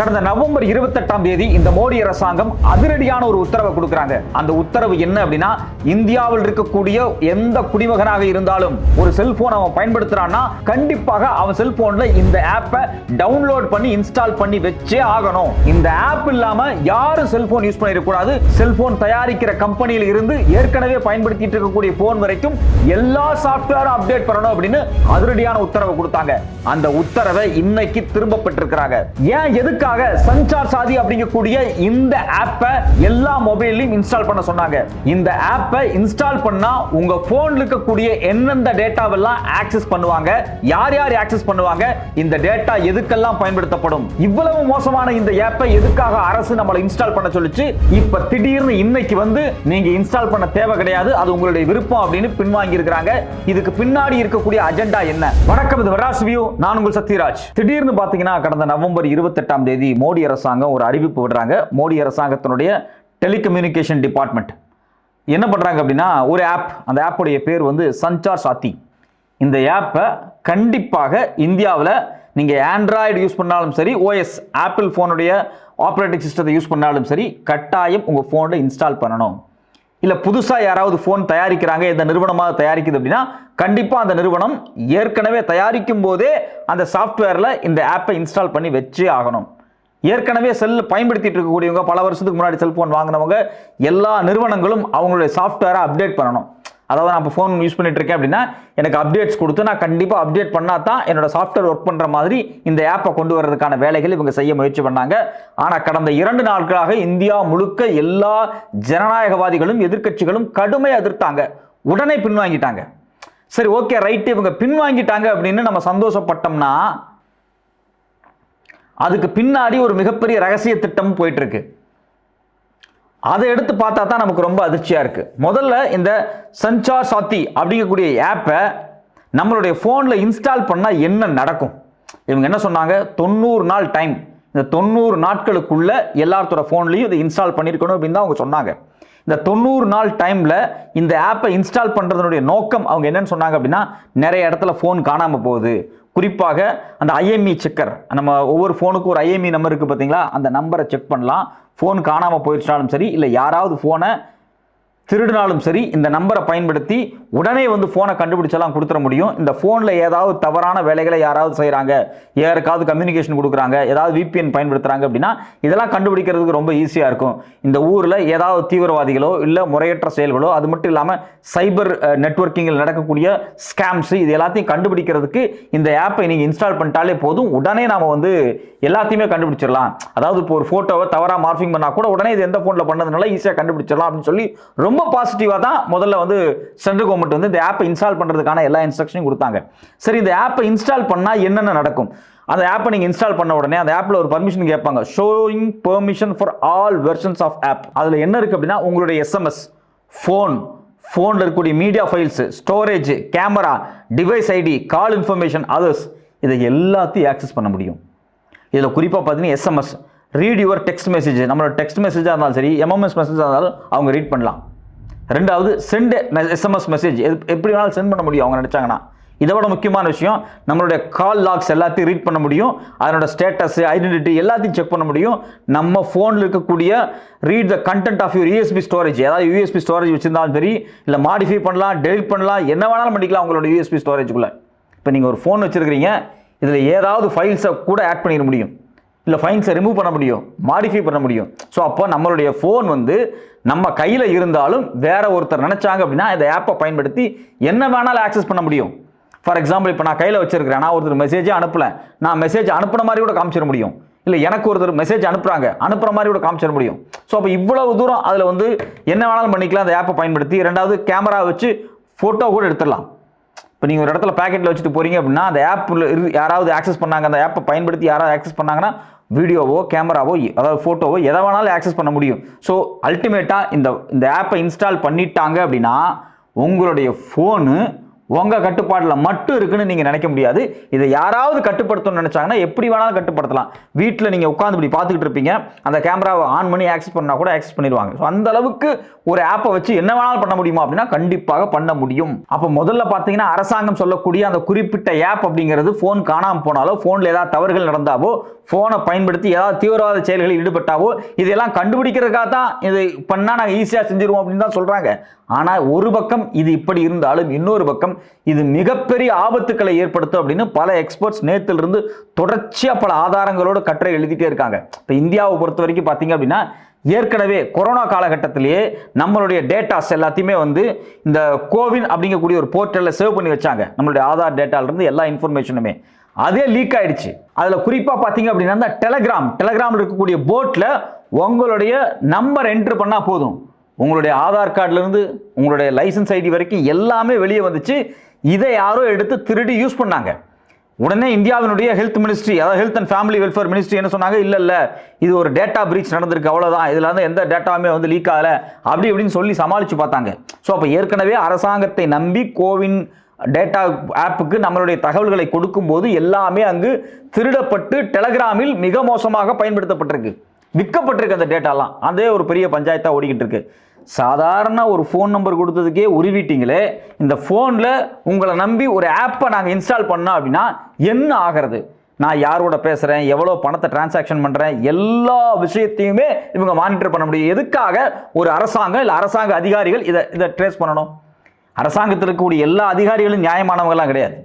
கடந்த நவம்பர் இருபத்தெட்டாம் தேதி இந்த மோடி அரசாங்கம் அதிரடியான ஒரு உத்தரவை கொடுக்குறாங்க. அந்த உத்தரவு என்ன அப்படின்னா இந்தியாவில் இருக்கக்கூடிய எந்த குடிமகனாக இருந்தாலும் ஒரு செல்போன் அவன் பயன்படுத்துறான்னா கண்டிப்பாக அவன் செல்போன்ல இந்த ஆப்பை டவுன்லோட் பண்ணி இன்ஸ்டால் பண்ணி வச்சே ஆகணும். இந்த ஆப் இல்லாம யாரும் செல்போன் யூஸ் பண்ணிடக்கூடாது. செல்போன் தயாரிக்கிற கம்பெனியில் இருந்து ஏற்கனவே பயன்படுத்திட்டு இருக்கக்கூடிய போன் வரைக்கும் எல்லா சாஃப்ட்வேரும் அப்டேட் பண்ணணும் அப்படின்னு அதிரடியான உத்தரவை கொடுத்தாங்க. அந்த உத்தரவை இன்னைக்கு திரும்ப பெற்றிருக்கிறாங்க. ஏன் எதுக்காக சஞ்சார் சாதி அப்படிங்கக்கூடிய இந்த ஆப்பை எல்லா மொபைல்லையும் இன்ஸ்டால் பண்ண சொன்னாங்க. இந்த ஆப்பை இன்ஸ்டால் பண்ணா உங்க போன்ல இருக்கக்கூடிய எந்தெந்த டேட்டாவெல்லாம் ஆக்சஸ் பண்ணுவாங்க யார் யார் ஆக்சஸ் பண்ணுவாங்க இந்த டேட்டா எதுக்கெல்லாம் பயன்படுத்தப்படும்? இவ்வளவு மோசமான இந்த ஆப்பை எதுக்காக அரசு நம்மளை இன்ஸ்டால் பண்ண சொல்லிச்சு? இப்ப திடீர்னு இன்னைக்கு வந்து நீங்க இன்ஸ்டால் பண்ண தேவை கிடையாது அது உங்களுடைய விருப்பம் அப்படின்னு பின்வாங்கி இருக்கிறாங்க. இதுக்கு பின்னாடி இருக்கக்கூடிய அஜெண்டா என்ன? வணக்கம் இது வராஸ் வியூ நான் உங்கள் சத்யராஜ். திடீர்னு பாத்தீங்கன்னா கடந்த நவம்பர் இருபத்தெட்டாம் தேதி மோடி அரசாங்கம் ஒரு அறிவிப்பு விடுறாங்க. மோடி அரசாங்கத்தினுடைய டெலிகம்யூனிகேஷன் டிபார்ட்மெண்ட் என்ன பண்ணுறாங்க அப்படின்னா ஒரு ஆப் அந்த ஆப்புடைய பேர் வந்து சஞ்சார் சாத்தி இந்த ஆப்பை கண்டிப்பாக இந்தியாவில் நீங்கள் ஆண்ட்ராய்டு யூஸ் பண்ணாலும் சரி ஓஎஸ் ஆப்பிள் ஃபோனுடைய ஆப்ரேட்டிங் சிஸ்டத்தை யூஸ் பண்ணாலும் சரி கட்டாயம் உங்கள் ஃபோனில் இன்ஸ்டால் பண்ணணும். இல்லை புதுசாக யாராவது ஃபோன் தயாரிக்கிறாங்க எந்த நிறுவனமாக தயாரிக்குது அப்படின்னா கண்டிப்பாக அந்த நிறுவனம் ஏற்கனவே தயாரிக்கும் போதே அந்த சாஃப்ட்வேரில் இந்த ஆப்பை இன்ஸ்டால் பண்ணி வச்சே ஆகணும். ஏற்கனவே செல் பயன்படுத்திட்டு இருக்கக்கூடியவங்க பல வருஷத்துக்கு முன்னாடி செல்ஃபோன் வாங்கினவங்க எல்லா நிறுவனங்களும் அவங்களுடைய சாஃப்ட்வேரை அப்டேட் பண்ணணும். அதாவது நான் இப்போ ஃபோன் யூஸ் பண்ணிட்டு இருக்கேன் அப்படின்னா எனக்கு அப்டேட்ஸ் கொடுத்து நான் கண்டிப்பாக அப்டேட் பண்ணால் தான் என்னோட சாஃப்ட்வேர் ஒர்க் பண்ணுற மாதிரி இந்த ஆப்பை கொண்டு வர்றதுக்கான வேலைகள் இவங்க செய்ய முயற்சி பண்ணாங்க. ஆனால் கடந்த இரண்டு நாட்களாக இந்தியா முழுக்க எல்லா ஜனநாயகவாதிகளும் எதிர்க்கட்சிகளும் கடுமை எதிர்த்தாங்க. உடனே பின்வாங்கிட்டாங்க. சரி ஓகே ரைட்டு இவங்க பின்வாங்கிட்டாங்க அப்படின்னு நம்ம சந்தோஷப்பட்டோம்னா அதுக்கு பின்னாடி ஒரு மிகப்பெரிய ரகசிய திட்டம் போயிட்டு இருக்கு அதை எடுத்து பார்த்தா தான் நமக்கு ரொம்ப அதிர்ச்சியாக இருக்குது முதல்ல இந்த சஞ்சார் சாத்தி அப்படிங்கக்கூடிய ஆப்பை நம்மளுடைய ஃபோனில் இன்ஸ்டால் பண்ணால் என்ன நடக்கும்? இவங்க என்ன சொன்னாங்க? தொண்ணூறு நாள் டைம் இந்த தொண்ணூறு நாட்களுக்குள்ள எல்லாத்தோட ஃபோன்லையும் இதை இன்ஸ்டால் பண்ணியிருக்கணும் அப்படின்னு தான் அவங்க சொன்னாங்க. இந்த தொண்ணூறு நாள் டைமில் இந்த ஆப்பை இன்ஸ்டால் பண்ணுறதுனுடைய நோக்கம் அவங்க என்னென்னு சொன்னாங்க அப்படின்னா நிறைய இடத்துல ஃபோன் காணாமல் போகுது. குறிப்பாக அந்த ஐஎம்இ செக்கர் நம்ம ஒவ்வொரு ஃபோனுக்கும் ஒரு ஐஎம்இ நம்பர் இருக்குது பார்த்தீங்களா? அந்த நம்பரை செக் பண்ணலாம். ஃபோன் காணாமல் போயிடுச்சினாலும் சரி இல்லை யாராவது ஃபோனை திருடினாலும் சரி இந்த நம்பரை பயன்படுத்தி உடனே வந்து ஃபோனை கண்டுபிடிச்செல்லாம் கொடுத்துட முடியும். இந்த ஃபோனில் ஏதாவது தவறான வேலைகளை யாராவது செய்கிறாங்க யாருக்காவது கம்யூனிகேஷன் கொடுக்குறாங்க ஏதாவது விபிஎன் பயன்படுத்துகிறாங்க அப்படின்னா இதெல்லாம் கண்டுபிடிக்கிறதுக்கு ரொம்ப ஈஸியாக இருக்கும். இந்த ஊரில் ஏதாவது தீவிரவாதிகளோ இல்லை முறையற்ற செயல்களோ அது மட்டும் இல்லாமல் சைபர் நெட்வொர்க்கிங்கில் நடக்கக்கூடிய ஸ்கேம்ஸு இது எல்லாத்தையும் கண்டுபிடிக்கிறதுக்கு இந்த ஆப்பை நீங்கள் இன்ஸ்டால் பண்ணிட்டாலே போதும். உடனே நாம் வந்து எல்லாத்தையுமே கண்டுபிடிச்சிடலாம். அதாவது இப்போ ஒரு ஃபோட்டோவை தவறாக மார்ஃபிங் பண்ணால் கூட உடனே இது எந்த ஃபோனில் பண்ணதுனால ஈஸியாக கண்டுபிடிச்சிடலாம் அப்படின்னு சொல்லி ரொம்ப பாசிட்டிவாக தான் முதல்ல வந்து சென்ட்ரல் கவர்மெண்ட் வந்து இந்த ஆப்பை இன்ஸ்டால் பண்ணுறதுக்கான எல்லா இன்ஸ்ட்ரக்ஷனையும் கொடுத்தாங்க. சரி இந்த ஆப்பை இன்ஸ்டால் பண்ணால் என்னென்ன நடக்கும்? அந்த ஆப்பை நீங்கள் இன்ஸ்டால் பண்ண உடனே அந்த ஆப்பில் ஒரு பர்மிஷன் கேட்பாங்க. Showing permission for all versions of app அதில் என்ன இருக்குது அப்படின்னா உங்களுடைய எஸ்எம்எஸ் ஃபோன் ஃபோனில் இருக்கக்கூடிய media files storage camera device ID call information others இதை எல்லாத்தையும் ஆக்சஸ் பண்ண முடியும். இதில் குறிப்பாக பார்த்தீங்கன்னா SMS read your text message நம்மளோட டெக்ஸ்ட் மெசேஜாக இருந்தாலும் சரி எம்எம்எஸ் மெசேஜாக இருந்தாலும் அவங்க ரீட் பண்ணலாம். ரெண்டாவது சென்ட் எஸ்எம்எஸ் மெசேஜ் எப்படி வேணாலும் சென்ட் பண்ண முடியும் அவங்க நினச்சாங்கன்னா. இதை விட முக்கியமான விஷயம் நம்மளுடைய கால் லாக்ஸ் எல்லாத்தையும் ரீட் பண்ண முடியும் அதனோட ஸ்டேட்டஸ் ஐடென்டிட்டி எல்லாத்தையும் செக் பண்ண முடியும். நம்ம ஃபோனில் இருக்கக்கூடிய read the content of your USB storage ஏதாவது யூஎஸ்பி ஸ்டோரேஜ் வச்சிருந்தாலும் சரி இல்லை மாடிஃபை பண்ணலாம் டெலிட் பண்ணலாம் என்ன வேணாலும் பண்ணிக்கலாம் உங்களோட யூஎஸ்பி ஸ்டோரேஜுக்குள்ளே இப்போ நீங்கள் ஒரு ஃபோன் வச்சுருக்கிறீங்க இதில் ஏதாவது ஃபைல்ஸை கூட ஆட் பண்ணிட முடியும். இல்லை ஃபைன்ஸை ரிமூவ் பண்ண முடியும் மாடிஃபை பண்ண முடியும். ஸோ அப்போ நம்மளுடைய ஃபோன் வந்து நம்ம கையில் இருந்தாலும் வேற ஒருத்தர் நினச்சாங்க அப்படின்னா இந்த ஆப்பை பயன்படுத்தி என்ன வேணாலும் ஆக்சஸ் பண்ண முடியும். ஃபார் எக்ஸாம்பிள் இப்போ நான் கையில் வச்சிருக்கிறேன். நான் ஒருத்தர் மெசேஜே அனுப்பல. நான் மெசேஜ் அனுப்புன மாதிரி கூட காமிச்சிட முடியும். இல்லை எனக்கு ஒருத்தர் மெசேஜ் அனுப்புகிறாங்க அனுப்புகிற மாதிரி கூட காமிச்சிட முடியும். ஸோ அப்போ இவ்வளவு தூரம் அதில் வந்து என்ன வேணாலும் பண்ணிக்கலாம். அந்த ஆப்பை பயன்படுத்தி ரெண்டாவது கேமரா வச்சு ஃபோட்டோ கூட எடுத்துடலாம். இப்போ நீங்கள் ஒரு இடத்துல பேக்கெட்டில் வச்சுட்டு போகிறீங்க அப்படின்னா அந்த ஆப்பில் யாராவது ஆக்சஸ் பண்ணாங்க. அந்த ஆப்பை பயன்படுத்தி யாராவது ஆக்சஸ் பண்ணாங்கன்னா வீடியோவோ கேமராவோ அதாவது ஃபோட்டோவோ எதை வேணாலும் ஆக்சஸ் பண்ண முடியும். ஸோ அல்டிமேட்டாக இந்த இந்த ஆப்பை இன்ஸ்டால் பண்ணிட்டாங்க அப்படின்னா உங்களுடைய ஃபோனு உங்கள் கட்டுப்பாட்டில் மட்டும் இருக்குன்னு நீங்கள் நினைக்க முடியாது. இதை யாராவது கட்டுப்படுத்தணும்னு நினச்சாங்கன்னா எப்படி வேணாலும் கட்டுப்படுத்தலாம். வீட்டில் நீங்கள் உட்காந்து இப்படி பார்த்துக்கிட்டு இருப்பீங்க. அந்த கேமராவை ஆன் பண்ணி ஆக்சஸ் பண்ணால் கூட ஆக்சஸ் பண்ணிடுவாங்க. ஸோ அந்த அளவுக்கு ஒரு ஆப்பை வச்சு என்ன வேணாலும் பண்ண முடியுமா அப்படின்னா கண்டிப்பாக பண்ண முடியும். அப்போ முதல்ல பார்த்தீங்கன்னா அரசாங்கம் சொல்லக்கூடிய அந்த குறிப்பிட்ட ஆப் அப்படிங்கிறது ஃபோன் காணாமல் போனாலோ ஃபோனில் ஏதாவது தவறுகள் நடந்தாவோ ஃபோனை பயன்படுத்தி ஏதாவது தீவிரவாத செயல்களில் ஈடுபட்டாவோ இதெல்லாம் கண்டுபிடிக்கிறதுக்காக தான் இது பண்ணால் நாங்கள் ஈஸியாக செஞ்சிருவோம் அப்படின்னு தான் சொல்கிறாங்க ஆனால் ஒரு பக்கம் இது இப்படி இருந்தாலும் இன்னொரு பக்கம் இது மிகப்பெரிய ஆபத்துக்களை ஏற்படுத்தும் அப்படின்னு பல எக்ஸ்பர்ட்ஸ் நேத்திலிருந்து தொடர்ச்சியாக பல ஆதாரங்களோடு கட்டுரை எழுதிட்டே இருக்காங்க. இப்போ இந்தியாவை பொறுத்த வரைக்கும் பார்த்தீங்க அப்படின்னா ஏற்கனவே கொரோனா காலகட்டத்திலேயே நம்மளுடைய டேட்டாஸ் எல்லாத்தையுமே வந்து இந்த கோவின் அப்படிங்கக்கூடிய ஒரு போர்ட்டலில் சேவ் பண்ணி வச்சாங்க. நம்மளுடைய ஆதார் டேட்டாலேருந்து எல்லா இன்ஃபர்மேஷனுமே அதே லீக் ஆயிடுச்சு. அதில் குறிப்பாக பார்த்தீங்க அப்படின்னா இந்த டெலகிராம் டெலகிராமில் இருக்கக்கூடிய போட்டில் உங்களுடைய நம்பர் என்ட்ரு பண்ணால் போதும். உங்களுடைய ஆதார் கார்டுலேருந்து உங்களுடைய லைசன்ஸ் ஐடி வரைக்கும் எல்லாமே வெளியே வந்துச்சு. இதை யாரோ எடுத்து திருடி யூஸ் பண்ணாங்க. உடனே இந்தியாவினுடைய ஹெல்த் மினிஸ்ட்ரி அதாவது health and family welfare ministry என்ன சொன்னாங்க? இல்லை இல்லை இது ஒரு டேட்டா பிரீச் நடந்திருக்கு அவ்வளோதான் இதில் வந்து எந்த டேட்டாவுமே வந்து லீக் ஆகலை. அப்படி இப்படின்னு சொல்லி சமாளித்து பார்த்தாங்க. ஸோ அப்போ ஏற்கனவே அரசாங்கத்தை நம்பி கோவின் டேட்டா ஆப்புக்கு நம்மளுடைய தகவல்களை கொடுக்கும்போது எல்லாமே அங்கு திருடப்பட்டு டெலகிராமில் மிக மோசமாக பயன்படுத்தப்பட்டிருக்கு. விற்கப்பட்டிருக்கு அந்த டேட்டாலாம் அதே ஒரு பெரிய பஞ்சாயத்தாக ஓடிக்கிட்டு இருக்கு. சாதாரண ஒரு ஃபோன் நம்பர் கொடுத்ததுக்கே உருவிட்டீங்களே இந்த ஃபோனில் உங்களை நம்பி ஒரு ஆப்பை நாங்கள் இன்ஸ்டால் பண்ணோம் அப்படின்னா என்ன ஆகிறது? நான் யாரோட பேசுகிறேன் எவ்வளோ பணத்தை டிரான்சாக்ஷன் பண்ணுறேன் எல்லா விஷயத்தையுமே இவங்க மானிட்டர் பண்ண முடியும். எதுக்காக ஒரு அரசாங்கம் இல்லை அரசாங்க அதிகாரிகள் இதை இதை ட்ரேஸ் பண்ணணும்? அரசாங்கத்தில் இருக்கக்கூடிய எல்லா அதிகாரிகளும் நியாயமானவங்கலாம் கிடையாது.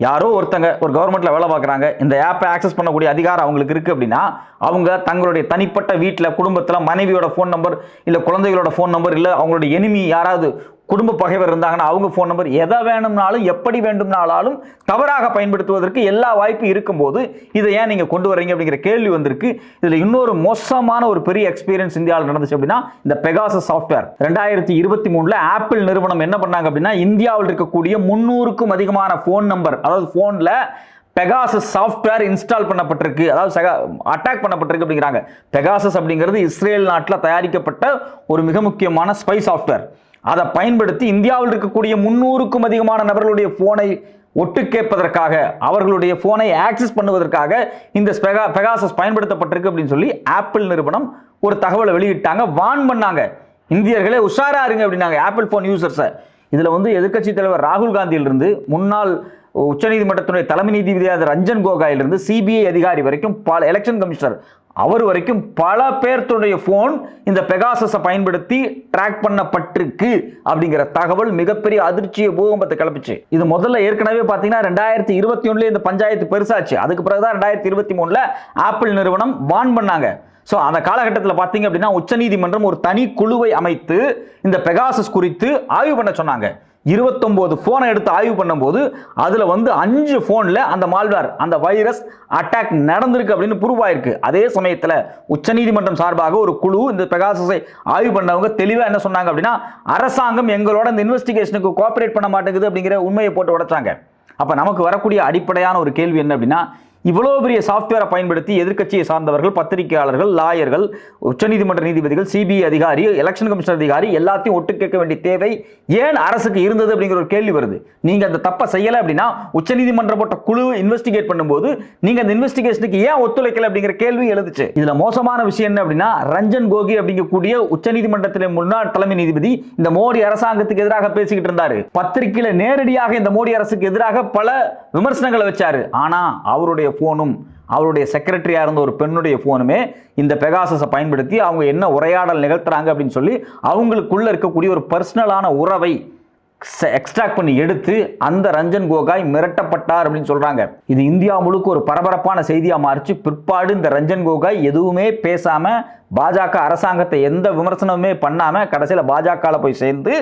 யாரோ ஒருத்தங்க ஒரு கவர்மெண்ட்டில் வேலை பார்க்குறாங்க இந்த ஆப்பை ஆக்சஸ் பண்ணக்கூடிய அதிகாரம் அவங்களுக்கு இருக்குது அப்படின்னா அவங்க தங்களுடைய தனிப்பட்ட வீட்டில் குடும்பத்தில் மனைவியோட ஃபோன் நம்பர் இல்லை குழந்தைகளோட ஃபோன் நம்பர் இல்லை அவங்களுடைய எனிமி யாராவது குடும்ப பகைவர் இருந்தாங்கன்னா அவங்க ஃபோன் நம்பர் எதை வேணும்னாலும் எப்படி வேண்டும்னாலும் தவறாக பயன்படுத்துவதற்கு எல்லா வாய்ப்பும் இருக்கும்போது இதை ஏன் நீங்கள் கொண்டு வரீங்க அப்படிங்கிற கேள்வி வந்திருக்கு. இதில் இன்னொரு மோசமான ஒரு பெரிய எக்ஸ்பீரியன்ஸ் இந்தியாவில் நடந்துச்சு அப்படின்னா இந்த பெகாசஸ் சாஃப்ட்வேர் ரெண்டாயிரத்தி இருபத்தி மூணில் ஆப்பிள் நிறுவனம் என்ன பண்ணாங்க அப்படின்னா இந்தியாவில் இருக்கக்கூடிய முந்நூறுக்கும் அதிகமான ஃபோன் நம்பர் அதாவது ஃபோனில் பெகாசஸ் சாஃப்ட்வேர் இன்ஸ்டால் பண்ணப்பட்டிருக்கு. அதாவது அட்டாக் பண்ணப்பட்டிருக்கு அப்படிங்கிறாங்க. பெகாசஸ் அப்படிங்கிறது இஸ்ரேல் நாட்டில் தயாரிக்கப்பட்ட ஒரு மிக முக்கியமான ஸ்பை சாஃப்ட்வேர் அதை பயன்படுத்தி இந்தியாவில் இருக்கக்கூடிய முன்னூறுக்கும் அதிகமான நபர்களுடைய ஃபோனை ஒட்டு கேட்பதற்காக அவர்களுடைய ஃபோனை ஆக்சஸ் பண்ணுவதற்காக இந்த ஸ்பெகா பெகாசஸ் பயன்படுத்தப்பட்டிருக்கு அப்படின்னு சொல்லி ஆப்பிள் நிறுவனம் ஒரு தகவலை வெளியிட்டாங்க. வான் பண்ணாங்க. இந்தியர்களே உஷாரா இருங்க அப்படின்னாங்க ஆப்பிள் ஃபோன் யூசர்ஸை இதில் வந்து எதிர்க்கட்சி தலைவர் ராகுல் காந்தியிலிருந்து முன்னாள் உச்சநீதிமன்றத்தினுடைய தலைமை நீதிபதியான ரஞ்சன் கோகாயிலிருந்து சிபிஐ அதிகாரி வரைக்கும் பல எலெக்ஷன் கமிஷனர் அவர் வரைக்கும் பல பேர்த்துடைய ஃபோன் இந்த பெகாசஸை பயன்படுத்தி ட்ராக் பண்ணப்பட்டிருக்கு அப்படிங்கிற தகவல் மிகப்பெரிய அதிர்ச்சியை பூகம்பத்தை கிளப்பிச்சு. இது முதல்ல ஏற்கனவே பார்த்தீங்கன்னா ரெண்டாயிரத்தி இருபத்தி ஒன்றுல இந்த பஞ்சாயத்து பெருசாச்சு. அதுக்கு பிறகுதான் ரெண்டாயிரத்தி இருபத்தி மூணில் ஆப்பிள் நிறுவனம் வான் பண்ணாங்க. ஸோ அந்த காலகட்டத்தில் பார்த்தீங்க அப்படின்னா உச்சநீதிமன்றம் ஒரு தனி குழுவை அமைத்து இந்த பெகாசஸ் குறித்து ஆய்வு பண்ண சொன்னாங்க. இருபத்தொம்போது ஃபோனை எடுத்து ஆய்வு பண்ணும்போது அதில் வந்து அஞ்சு ஃபோனில் அந்த மால்வேர் அந்த வைரஸ் அட்டாக் நடந்திருக்கு அப்படின்னு ப்ரூவ் ஆயிருக்கு. அதே சமயத்தில் உச்சநீதிமன்றம் சார்பாக ஒரு குழு இந்த பெகாசஸை ஆய்வு பண்ணவங்க தெளிவாக என்ன சொன்னாங்க அப்படின்னா அரசாங்கம் எங்களோட இந்த இன்வெஸ்டிகேஷனுக்கு கோஆப்ரேட் பண்ண மாட்டேங்குது அப்படிங்கிற உண்மையை போட்டு உடைச்சாங்க. அப்போ நமக்கு வரக்கூடிய அடிப்படையான ஒரு கேள்வி என்ன அப்படின்னா இவ்வளோ பெரிய சாஃப்ட்வேரை பயன்படுத்தி எதிர்க்கட்சியை சார்ந்தவர்கள் பத்திரிகையாளர்கள் லாயர்கள் உச்சநீதிமன்ற நீதிபதிகள் சிபிஐ அதிகாரி எலெக்ஷன் கமிஷன் அதிகாரி எல்லாத்தையும் ஒட்டு கேட்க வேண்டிய தேவை ஏன் அரசுக்கு இருந்தது அப்படிங்கிற ஒரு கேள்வி வருது. நீங்க அந்த தப்பை செய்யலை அப்படின்னா உச்சநீதிமன்றம் போட்ட குழு இன்வெஸ்டிகேட் பண்ணும்போது நீங்க அந்த இன்வெஸ்டிகேஷனுக்கு ஏன் ஒத்துழைக்கல அப்படிங்கிற கேள்வி எழுதுச்சு இதுல மோசமான விஷயம் என்ன அப்படின்னா ரஞ்சன் கோகி அப்படிங்கக்கூடிய உச்சநீதிமன்றத்திலே முன்னாள் தலைமை நீதிபதி இந்த மோடி அரசாங்கத்துக்கு எதிராக பேசிக்கிட்டு இருந்தாரு. பத்திரிகையில் நேரடியாக இந்த மோடி அரசுக்கு எதிராக பல விமர்சனங்களை வச்சாரு. ஆனா அவருடைய ஃபோனும் அவருடைய செக்ரட்டரியாக இருந்த ஒரு பெண்ணுடைய ஃபோனுமே இந்த பெகாசஸை பயன்படுத்தி அவங்க என்ன உரையாடல் நிகழ்த்துறாங்க அப்படின்னு சொல்லி அவங்களுக்குள்ள இருக்கக்கூடிய ஒரு பர்சனலான உறவை எக்ஸ்ட்ராக்ட் பண்ணி எடுத்து அந்த ரஞ்சன் கோகாய் மிரட்டப்பட்டார் அப்படின்னு சொல்றாங்க. இது இந்தியா முழுக்க ஒரு பரபரப்பான செய்தியாக மாறிச்சு. பிற்பாடு இந்த ரஞ்சன் கோகாய் எதுவுமே பேசாமல் பாஜக அரசாங்கத்தை எந்த விமர்சனமுமே பண்ணாமல் கடைசியில் பாஜகவில் போய் சேர்ந்து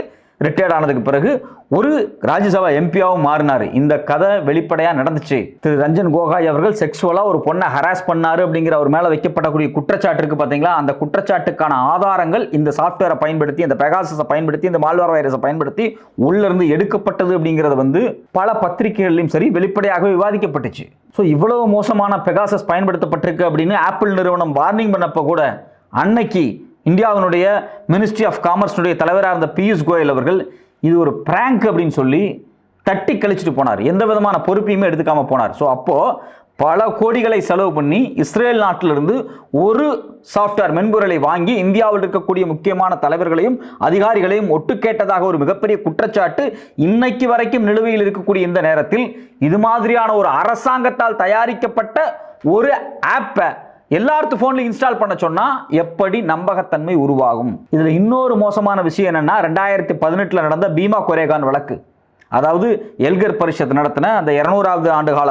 ரிட்டையர்ட் ஆனதுக்கு பிறகு ஒரு ராஜ்யசபா எம்பியாவும் மாறினார். இந்த கதை வெளிப்படையாக நடந்துச்சு. திரு. ரஞ்சன் கோகாய் அவர்கள் செக்ஷுவலாக ஒரு பொண்ணை ஹராஸ் பண்ணாரு அப்படிங்கிற அவர் மேலே வைக்கப்படக்கூடிய குற்றச்சாட்டு இருக்குது பார்த்தீங்களா அந்த குற்றச்சாட்டுக்கான ஆதாரங்கள் இந்த சாஃப்ட்வேரை பயன்படுத்தி இந்த பெகாசஸை பயன்படுத்தி இந்த மால்வார் வைரஸை பயன்படுத்தி உள்ளிருந்து எடுக்கப்பட்டது அப்படிங்கிறது வந்து பல பத்திரிகைகள்லையும் சரி வெளிப்படையாக விவாதிக்கப்பட்டுச்சு. ஸோ இவ்வளவு மோசமான பெகாசஸ் பயன்படுத்தப்பட்டிருக்கு அப்படின்னு ஆப்பிள் நிறுவனம் வார்னிங் பண்ணப்போ கூட அன்னைக்கு இந்தியாவினுடைய மினிஸ்ட்ரி ஆஃப் காமர்ஸ்னுடைய தலைவராக இருந்த பியூஷ் கோயல் அவர்கள் இது ஒரு பிராங்க் அப்படின்னு சொல்லி தட்டி கழிச்சிட்டு போனார். எந்த விதமான பொறுப்பையுமே எடுத்துக்காமல் போனார். ஸோ அப்போது பல கோடிகளை செலவு பண்ணி இஸ்ரேல் நாட்டிலிருந்து ஒரு சாஃப்ட்வேர் மென்பொருளை வாங்கி இந்தியாவில் இருக்கக்கூடிய முக்கியமான தலைவர்களையும் அதிகாரிகளையும் ஒட்டு கேட்டதாக ஒரு மிகப்பெரிய குற்றச்சாட்டு இன்னைக்கு வரைக்கும் நிலுவையில் இருக்கக்கூடிய இந்த நேரத்தில் இது மாதிரியான ஒரு அரசாங்கத்தால் தயாரிக்கப்பட்ட ஒரு ஆப்பை எல்லாத்து ஃபோன்லையும் இன்ஸ்டால் பண்ண சொன்னால் எப்படி நம்பகத்தன்மை உருவாகும்? இதில் இன்னொரு மோசமான விஷயம் என்னென்னா ரெண்டாயிரத்தி பதினெட்டில் நடந்த பீமா கொரேகான் வழக்கு. அதாவது எல்கர் பரிஷத் நடத்தின அந்த இரநூறாவது ஆண்டுகால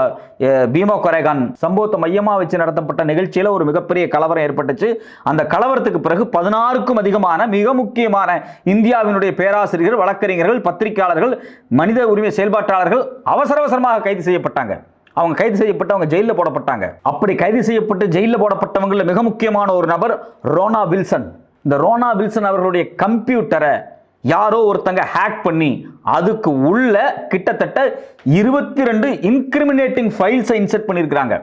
பீமா கொரேகான் சம்பவத்தை மையமாக வச்சு நடத்தப்பட்ட நிகழ்ச்சியில் ஒரு மிகப்பெரிய கலவரம் ஏற்பட்டுச்சு. அந்த கலவரத்துக்கு பிறகு பதினாறுக்கும் அதிகமான மிக முக்கியமான இந்தியாவினுடைய பேராசிரியர்கள் வழக்கறிஞர்கள் பத்திரிகையாளர்கள் மனித உரிமை செயல்பாட்டாளர்கள் அவசர அவசரமாக கைது செய்யப்பட்டாங்க. அவங்க கைது செய்யப்பட்டு அவங்க ஜெயிலில் போடப்பட்டாங்க. அப்படி கைது செய்யப்பட்டு ஜெயிலில் போடப்பட்டவங்களில் மிக முக்கியமான ஒரு நபர் ரோனா வில்சன். இந்த ரோனா வில்சன் அவர்களுடைய கம்ப்யூட்டரை யாரோ ஒருத்தங்க ஹேக் பண்ணி அதுக்கு உள்ள கிட்டத்தட்ட இருபத்தி ரெண்டு இன்கிரிமினேட்டிங் ஃபைல்ஸை இன்செர்ட் பண்ணியிருக்கிறாங்க.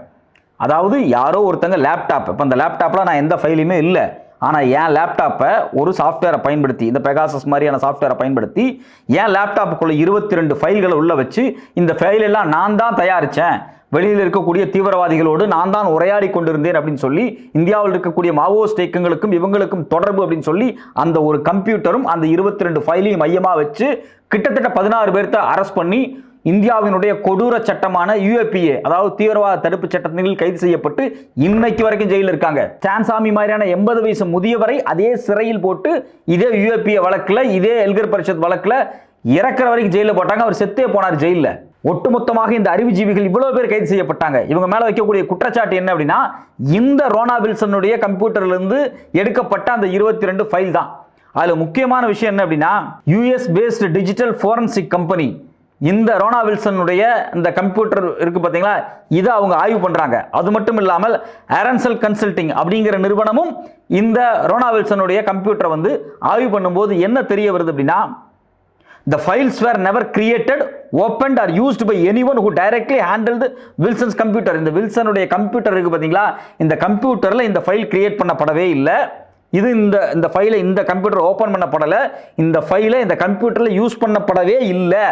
அதாவது யாரோ ஒருத்தங்க லேப்டாப். இப்போ அந்த லேப்டாப்பில் நான் எந்த ஃபைலுமே இல்லை. ஆனால் என் லேப்டாப்பை ஒரு சாஃப்ட்வேரை பயன்படுத்தி இந்த பெகாசஸ் மாதிரியான சாஃப்ட்வேரை பயன்படுத்தி என் லேப்டாப்புக்குள்ள இருபத்தி ரெண்டு ஃபைல்களை உள்ள வச்சு இந்த ஃபைலெல்லாம் நான் தான் தயாரித்தேன் வெளியில் இருக்கக்கூடிய தீவிரவாதிகளோடு நான் தான் உரையாடி கொண்டிருந்தேன் அப்படின்னு சொல்லி இந்தியாவில் இருக்கக்கூடிய மாவோயிஸ்ட் இயக்கங்களுக்கும் இவங்களுக்கும் தொடர்பு அப்படின்னு சொல்லி அந்த ஒரு கம்ப்யூட்டரும் அந்த இருபத்தி ரெண்டு ஃபைலையும் மையமாக வச்சு கிட்டத்தட்ட பதினாறு பேர்த்த அரெஸ்ட் பண்ணி இந்தியாவினுடைய கொடூர சட்டமான யூஎபிஏ அதாவது தீவிரவாத தடுப்பு சட்டத்தின் கைது செய்யப்பட்டு இன்னைக்கு வரைக்கும் ஜெயிலில் இருக்காங்க. சான்சாமி மாதிரியான எண்பது வயசு முதியவரை அதே சிறையில் போட்டு இதே யுஏபிஏ வழக்கில் இதே எல்கர் பரிஷத் வழக்கில் இறக்குற வரைக்கும் ஜெயிலில் போட்டாங்க. அவர் செத்தே போனார் ஜெயிலில். ஒட்டுமொத்தமாக இந்த அறிவுஜீவிகள் இவ்வளவு பேர் கைது செய்யப்பட்டாங்க. இவங்க மேல வைக்கக்கூடிய குற்றச்சாட்டு என்ன அப்படின்னா இந்த ரோனா வில்சனுடைய கம்ப்யூட்டர்ல இருந்து எடுக்கப்பட்ட அந்த இருபத்தி ரெண்டு ஃபைல் தான். அதுல முக்கியமான விஷயம் என்ன அப்படின்னா US based digital forensic company இந்த ரோனா வில்சனுடைய இந்த கம்ப்யூட்டர் இருக்கு பார்த்தீங்களா இதை அவங்க ஆய்வு பண்ணுறாங்க அது மட்டும் இல்லாமல் அரன்சல் கன்சல்டிங் அப்படிங்கிற நிறுவனமும் இந்த ரோனா வில்சனுடைய கம்ப்யூட்டரை வந்து ஆய்வு பண்ணும்போது என்ன தெரிய வருது அப்படின்னா the files were never created opened or or by any one who directly handled Wilson's computer இந்த வில்சனுடைய கம்ப்யூட்டர் இருக்குது பார்த்தீங்களா இந்த கம்ப்யூட்டரில் இந்த ஃபைல் கிரியேட் பண்ணப்படவே இல்லை. இது இந்த இந்த ஃபைலை இந்த கம்ப்யூட்டர் ஓப்பன் பண்ணப்படலை. இந்த ஃபைலை இந்த கம்ப்யூட்டரில் யூஸ் பண்ணப்படவே இல்லை.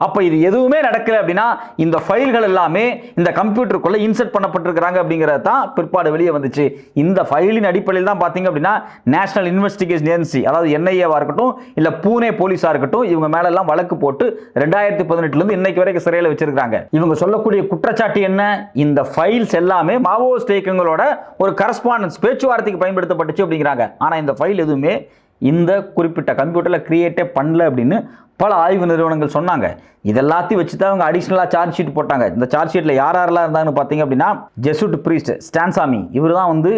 அப்போ இது எதுவுமே நடக்கல அப்படின்னா இந்த ஃபைல்கள் எல்லாமே இந்த கம்ப்யூட்டருக்குள்ளே இன்செர்ட் பண்ணப்பட்டிருக்கிறாங்க அப்படிங்கிறது தான் பிற்பாடு வெளியே வந்துச்சு. இந்த ஃபைலின் அடிப்படையில் தான் பார்த்தீங்க அப்படின்னா நேஷனல் இன்வெஸ்டிகேஷன் ஏஜென்சி அதாவது என்ஐஏவாக இருக்கட்டும் இல்லை பூனே போலீஸாக இருக்கட்டும் இவங்க மேலெல்லாம் வழக்கு போட்டு ரெண்டாயிரத்தி பதினெட்டுலேருந்து இன்னைக்கு வரைக்கும் சிறையில் வச்சிருக்காங்க இவங்க சொல்லக்கூடிய குற்றச்சாட்டு என்ன? இந்த ஃபைல்ஸ் எல்லாமே மாவோயிஸ்ட் இயக்கங்களோட ஒரு கரஸ்பாண்டன்ஸ் பேச்சுவார்த்தைக்கு பயன்படுத்தப்பட்டுச்சு அப்படிங்கிறாங்க. ஆனால் இந்த ஃபைல் எதுவுமே இந்த குறிப்பிட்ட கம்ப்யூட்டரில் க்ரியேட்டே பண்ணல அப்படின்னு பல ஆய்வு நிறுவனங்கள் சொன்னாங்க. இதெல்லாத்தையும் வச்சு தான் அவங்க அடிஷ்னலாக சார்ஜ் ஷீட் போட்டாங்க. இந்த சார்ஜ் ஷீட்டில் யார் யாரெல்லாம் இருந்தாங்கன்னு பார்த்தீங்க அப்படின்னா ஜெசுட் பிரீஸ்ட் ஸ்டான்சாமி இவர் தான் வந்து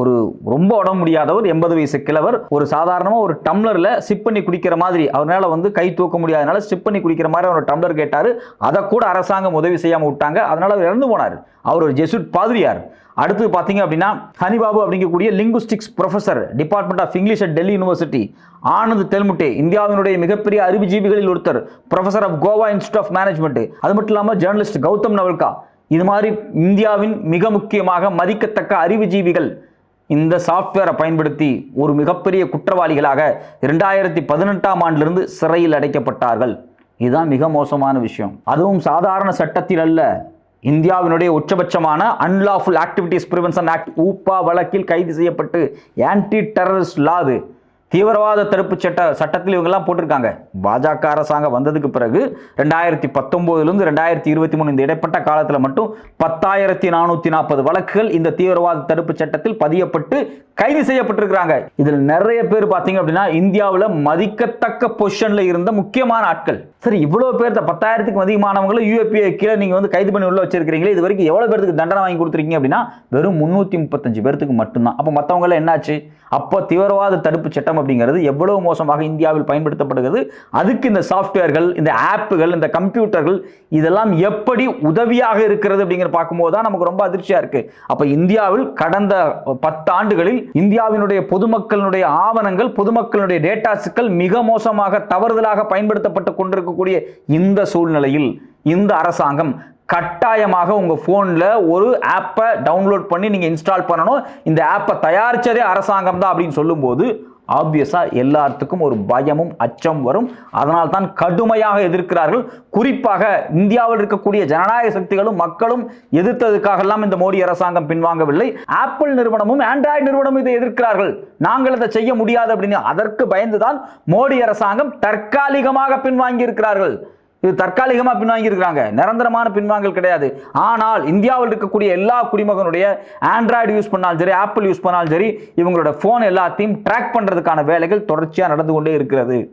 ஒரு ரொம்ப உடம்பு முடியாதவர் எண்பது வயசு கிழவர். ஒரு சாதாரணமாக ஒரு டம்ளரில் சிப் பண்ணி குடிக்கிற மாதிரி. அவரால் வந்து கை தூக்க முடியாதனால சிப் பண்ணி குடிக்கிற மாதிரி அவர் டம்ளர் கேட்டார். அதை கூட அரசாங்கம் உதவி செய்யாமல் விட்டாங்க. அதனால் அவர் இறந்து போனார். அவர் ஒரு ஜெசுட் பாதிரியார். அடுத்து பார்த்தீங்க அப்படின்னா ஹனிபாபு அப்படிங்கக்கூடிய linguistics professor department of English at Delhi university Anand Teltumbde இந்தியாவினுடைய மிகப்பெரிய அறிவுஜீவிகளில் ஒருத்தர் professor of Goa institute of management அது மட்டும் இல்லாமல் ஜேர்னலிஸ்ட் கௌதம் நவல்கா. இது மாதிரி இந்தியாவின் மிக முக்கியமாக மதிக்கத்தக்க அறிவுஜீவிகள் இந்த சாஃப்ட்வேரை பயன்படுத்தி ஒரு மிகப்பெரிய குற்றவாளிகளாக இரண்டாயிரத்தி பதினெட்டாம் ஆண்டிலிருந்து சிறையில் அடைக்கப்பட்டார்கள். இதுதான் மிக மோசமான விஷயம். அதுவும் சாதாரண சட்டத்தில் அல்ல. இந்தியாவினுடைய உச்சபட்சமான unlawful activities prevention act UAPA வழக்கில் கைது செய்யப்பட்டு ஆன்டி டெரரிஸ்ட் லா அது. தீவிரவாத தடுப்பு சட்ட சட்டத்தில் இவங்கெல்லாம் போட்டிருக்காங்க. பாஜக அரசாங்கம் வந்ததுக்கு பிறகு ரெண்டாயிரத்தி பத்தொம்போதுலேருந்து ரெண்டாயிரத்தி இருபத்தி மூணு இந்த இடைப்பட்ட காலத்தில் மட்டும் பத்தாயிரத்தி நானூற்றி நாற்பது வழக்குகள் இந்த தீவிரவாத தடுப்பு சட்டத்தில் பதியப்பட்டு கைது செய்யப்பட்டிருக்கிறாங்க. இதில் நிறைய பேர் பார்த்தீங்க அப்படின்னா இந்தியாவில் மதிக்கத்தக்க பொசிஷனில் இருந்த முக்கியமான ஆட்கள். சரி இவ்வளோ பேர்த்த பத்தாயிரத்துக்கு பத்தாயிரத்துக்கும் அதிகமானவங்களும் யூஏபிஐ கீழே நீங்கள் வந்து கைது பண்ணி உள்ள வச்சிருக்கிறீங்களே இது வரைக்கும் எவ்வளோ பேருக்கு தண்டனை வாங்கி கொடுத்துருக்கீங்க அப்படின்னா வெறும் முந்நூற்றி முப்பத்தஞ்சு பேர்த்துக்கு மட்டும்தான். அப்போ மற்றவங்களாம் என்னாச்சு? அப்போ தீவிரவாத தடுப்பு சட்டம் அப்படிங்கிறது எவ்வளவு மோசமாக இந்தியாவில் பயன்படுத்தப்படுகிறது? அதுக்கு இந்த சாஃப்ட்வேர்கள் இந்த ஆப்புகள் இந்த கம்ப்யூட்டர்கள் இதெல்லாம் எப்படி உதவியாக இருக்கிறது அப்படிங்கிற பார்க்கும்போது தான் நமக்கு ரொம்ப அதிர்ச்சியாக இருக்குது அப்போ இந்தியாவில் கடந்த பத்து ஆண்டுகளில் இந்தியாவினுடைய பொதுமக்களுடைய ஆவணங்கள் பொதுமக்களுடைய டேட்டாஸுக்கள் மிக மோசமாக தவறுதலாக பயன்படுத்தப்பட்டு கொண்டிருக்கும் கொண்டிருக்கக்கூடிய இந்த சூழ்நிலையில் இந்த அரசாங்கம் கட்டாயமாக உங்க போன்ல ஒரு ஆப்பை டவுன்லோட் பண்ணி நீங்க இன்ஸ்டால் பண்ணணும். இந்த ஆப்பை தயாரிச்சதே அரசாங்கம் தான் அப்படின்னு சொல்லும்போது ஆப்வியஸாக எல்லாத்துக்கும் ஒரு பயமும் அச்சம் வரும். அதனால் தான் கடுமையாக எதிர்க்கிறார்கள். குறிப்பாக இந்தியாவில் இருக்கக்கூடிய ஜனநாயக சக்திகளும் மக்களும் எதிர்த்ததுக்காகலாம் இந்த மோடி அரசாங்கம் பின்வாங்கவில்லை. ஆப்பிள் நிறுவனமும் ஆண்ட்ராய்டு நிறுவனமும் இதை எதிர்க்கிறார்கள். நாங்கள் அதை செய்ய முடியாது அப்படின்னு. அதற்கு பயந்துதான் மோடி அரசாங்கம் தற்காலிகமாக பின்வாங்கி இருக்கிறார்கள் இது தற்காலிகமாக பின்வாங்கியிருக்கிறாங்க. நிரந்தரமான பின்வாங்கல் கிடையாது. ஆனால் இந்தியாவில் இருக்கக்கூடிய எல்லா குடிமகனுடைய ஆண்ட்ராய்டு யூஸ் பண்ணாலும் சரி ஆப்பிள் யூஸ் பண்ணாலும் சரி இவங்களோட ஃபோன் எல்லாத்தையும் ட்ராக் பண்ணுறதுக்கான வேலைகள் தொடர்ச்சியாக நடந்து கொண்டே இருக்கிறது.